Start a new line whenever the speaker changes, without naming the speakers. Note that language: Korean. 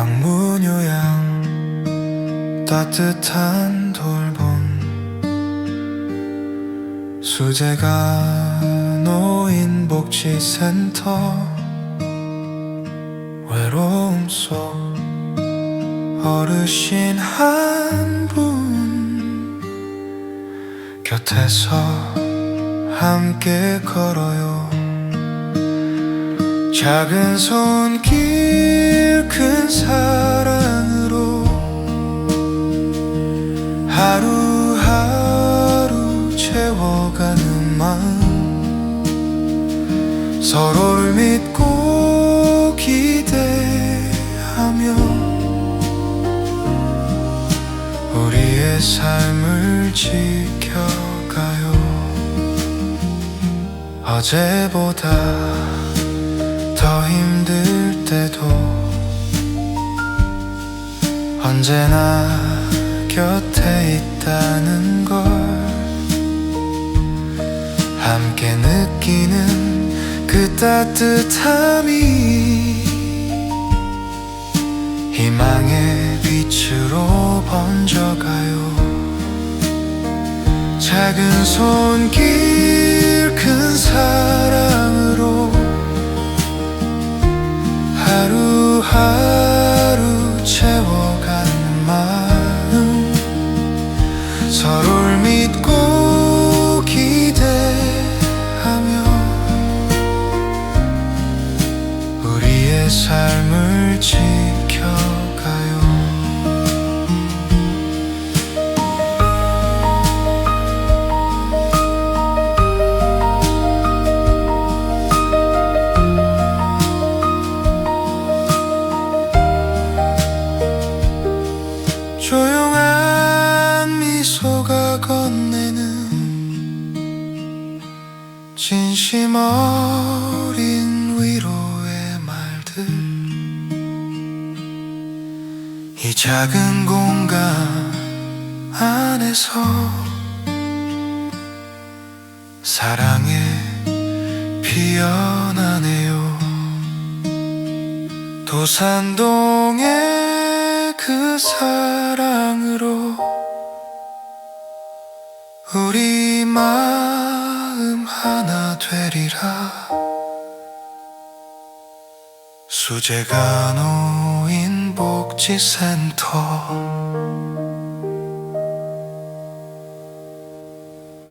방문 요양 따뜻한 돌봄. 수제가 노인 복지센터 외로움 속 어르신 한 분. 곁에서 함께 걸어요. 작은 손길 큰 사랑으로 하루하루 채워가는 마음. 서로를 믿고 기대하며 우리의 삶을 지켜가요. 어제보다 더 힘들 때도 언제나 곁에 있다는 걸 함께 느끼는 그 따뜻함이 희망의 빛으로 번져가요. 작은 손길 큰 사랑 삶을 지켜가요. 조용한 미소가 건네는 진심 어 작은 공간 안에서 사랑에 피어나네요. 도산동의 그 사랑으로 우리 마음 하나 되리라. 수제가 노인 去闪躲。